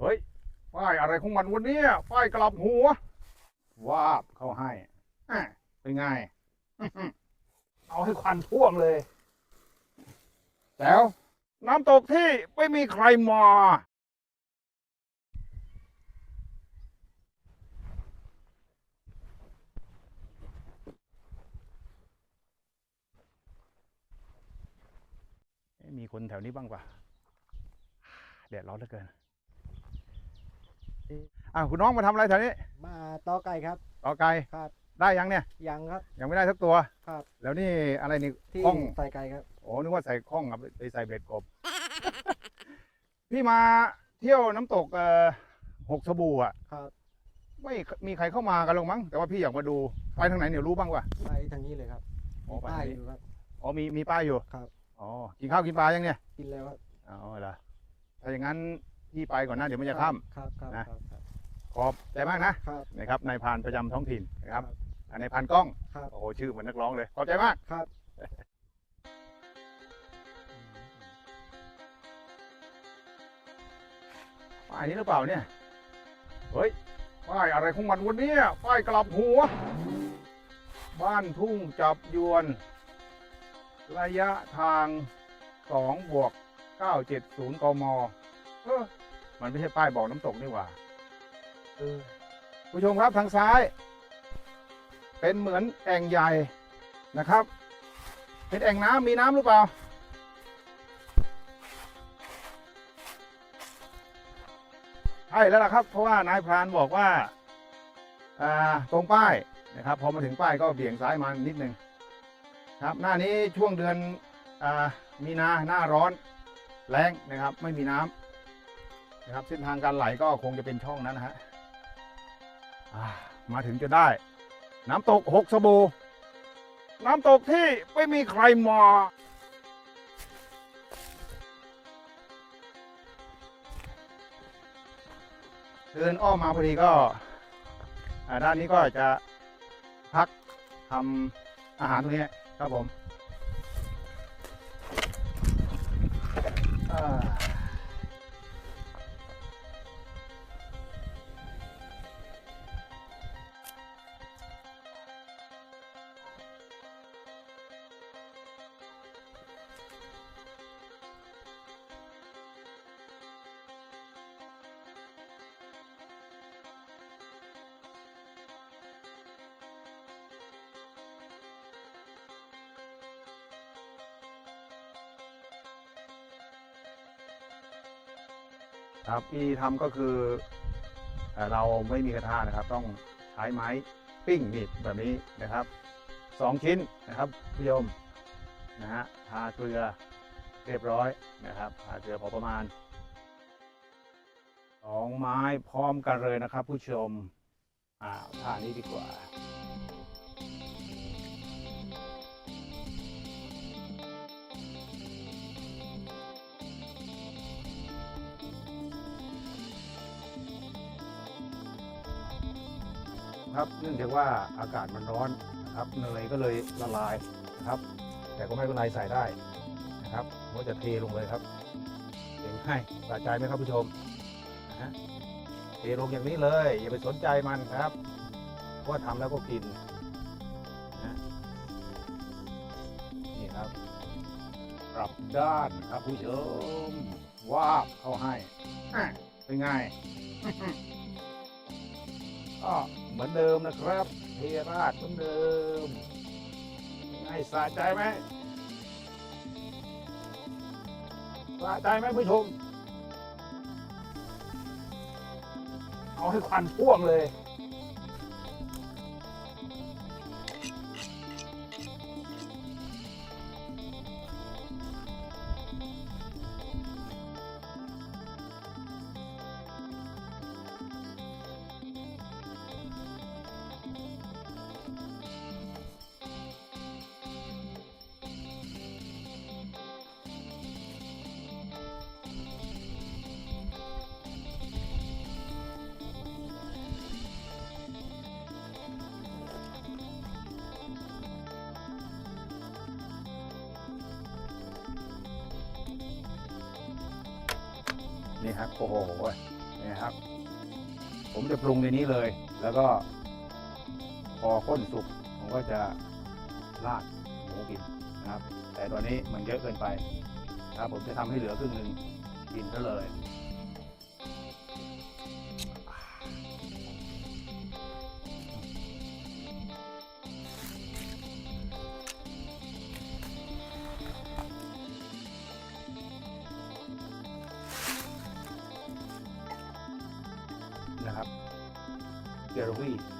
เฮ้ย ป้ายอะไรของมันวันนี้ป้ายกลับหัว วาบเขาให้อะเป็นไง เอาให้ควันท่วมเลย แล้วน้ำตกที่ไม่มีใครมาเอ๊ะมีคนแถวนี้บ้างปะแดดร้อนเหลือเกิน อะคุณน้องมาทำอะไรแถวนี้ มาต่อไก่ครับ ต่อไก่ครับ ได้ยังเนี่ย ยังครับ ยังไม่ได้สักตัว ครับ แล้วนี่อะไรนี่ที่ข้องใส่ไก่ครับ โอ้นึกว่าใส่ข้องครับไปใส่เบ็ดกบ พี่มาเที่ยวน้ำตกเอ่อหกสบู่อะ ครับ ไม่มีใครเข้ามากันหรอกมั้ง แต่ว่าพี่อยากมาดู ไปทางไหนเนี่ยรู้บ้างวะไปทางนี้เลยครับอ๋อมีไปป้ายทางนี้อยู่ครับอ๋อมีมีป้ายอยู่ ครับ อ๋อ กินข้าวกินปลายังเนี่ย กินแล้วครับ อ๋อเหรอถ้าอย่างนั้น พี่ไปก่อนนะเดี๋ยวมันจะค่ำ ครับครับนะ ครับครับ ขอบใจมากนะครับนะครับนายพรานประจำท้องถิ่นนะครับอ่านายพรานกล้องครับ โอ้โหชื่อเหมือนนักร้องเลยขอบใจมาก ครับ ป้ายนี้หรือเปล่าเนี่ย เฮ้ย ป้ายอะไรของมันวันนี้ป้ายกลับหัว บ้านทุ่งจับยวน ระยะทาง2บวก970 กม เออ มันไม่ใช่ป้ายบอกน้ำตกนี่หว่าเออผู้ชมครับทางซ้าย เป็นเหมือนแอ่งใหญ่นะครับ เป็นแอ่งน้ำมีน้ำหรือเปล่า ใช่แล้วล่ะครับ เพราะว่านายพรานบอกว่าอ่าตรงป้ายนะครับ พอมาถึงป้ายก็เบี่ยงซ้ายมานิดนึงครับ หน้านี้ช่วงเดือนอ่ามีนาหน้าร้อนแรงนะครับ ไม่มีน้ำ นะครับ เส้นทางการไหลก็คงจะเป็นช่องนั้นนะฮะมาถึงจะได้ น้ำตกหกสบู่น้ำตกที่ไม่มีใครมาเดินอ้อมมาพอดีก็ด้านนี้ก็จะพักทำอาหารตรงนี้ครับผม ครับที่ทำก็คือเราไม่มีกระทะนะครับ ต้องใช้ไม้ปิ้งนี่แบบนี้นะครับสองชิ้นนะครับผู้ชมนะฮะทาเกลือเรียบร้อยนะครับทาเกลือพอประมาณสองไม้พร้อมกันเลยนะครับ ผู้ชมอ่าท่านี้ดีกว่า ครับ เนื่องจากว่าอากาศมันร้อนนะครับเนยก็เลยละลายนะครับ แต่ก็ไม่เป็นไรใส่ได้นะครับผมก็จะเทลงเลยครับเห็นให้สะใจไหมครับผู้ชมนะฮะเทลงอย่างนี้เลย อย่าไปสนใจมันครับเพราะว่าทำแล้วก็กินนะนี่ครับกลับด้านครับผู้ชมวาบเข้าให้อะเป็นไงก็ เหมือนเดิมนะครับ เทราชเหมือนเดิม ให้สะใจไหมสะใจไหมผู้ชม เอาให้ควันพ่วงเลย นี่ครับโอ้โหนี่ครับ ผมจะปรุงในนี้เลย แล้วก็ พอข้นสุกผมก็จะราดหมูกินนะครับ แต่ตอนนี้มันเยอะเกินไปนะครับผมจะทำให้เหลือครึ่งหนึ่งกินซะเลย เจ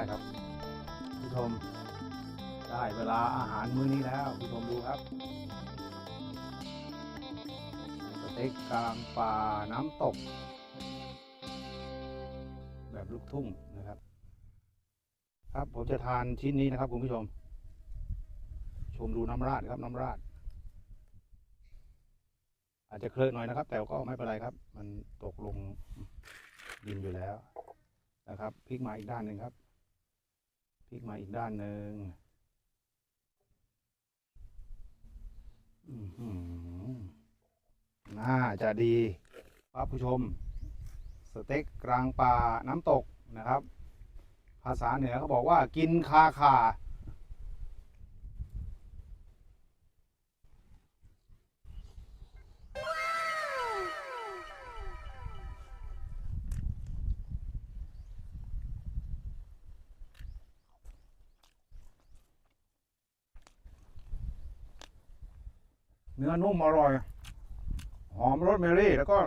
ได้ครับผู้ชมได้เวลาอาหารมื้อนี้แล้วผู้ชมดูครับสเต็กกลางป่าน้ำตก แบบลูกทุ่งนะครับ ครับผมจะทานชิ้นนี้นะครับคุณผู้ชม ชมดูน้ำราดครับน้ำราด อาจจะเคลือะหน่อยนะครับ แต่ก็ไม่เป็นไรครับ มันตกลงดินอยู่แล้วนะครับพลิกมาอีกด้านหนึ่งครับ พลิกมาอีกด้านหนึ่งอื้อหือน่าจะดีครับผู้ชม สเต็กกลางป่าน้ำตกนะครับ ภาษาเหนือเขาบอกว่ากินคาคา เนื้อนุ่มอร่อย หอมรสเมรี่แล้วก็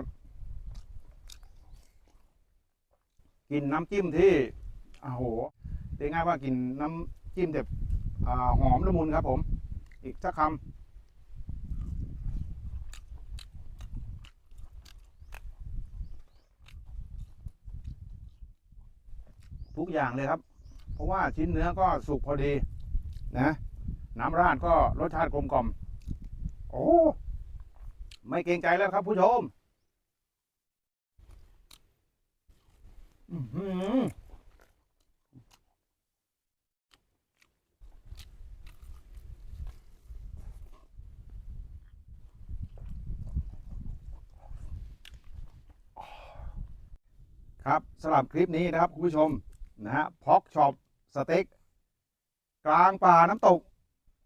กินน้ำจิ้มที่โอ้โหเรียกง่ายว่ากินน้ำจิ้มแบบหอมละมุนครับผม อีกสักคำทุกอย่างเลยครับ เพราะว่าชิ้นเนื้อก็สุกพอดีนะ น้ำราดก็รสชาติกลมกล่อม โอ้ไม่เกรงใจแล้วครับผู้ชมอื้อหือครับสำหรับคลิปนี้นะครับ คุณผู้ชม นะฮะพ็อกช็อปสเต็ก กลางป่าน้ำตก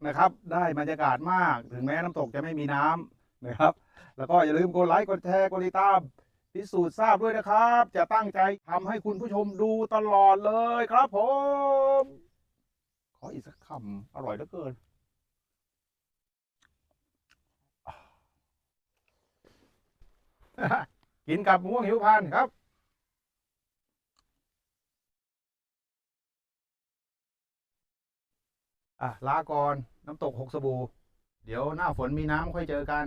นะครับ ได้บรรยากาศมาก ถึงแม้น้ำตกจะไม่มีน้ำนะครับ แล้วก็อย่าลืมกดไลค์กดแชร์กดติดตามพิสูจน์ทราบด้วยนะครับ จะตั้งใจทำให้คุณผู้ชมดูตลอดเลยครับผม ขออีกสักคำอร่อยเหลือเกินกินกับมะม่วงหิวพานครับ อะลาก่อนน้ำตกหกสบู่เดี๋ยวหน้าฝนมีน้ำค่อยเจอกัน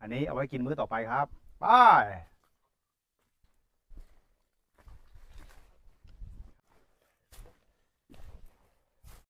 อันนี้เอาไว้กินมื้อต่อไปครับบาย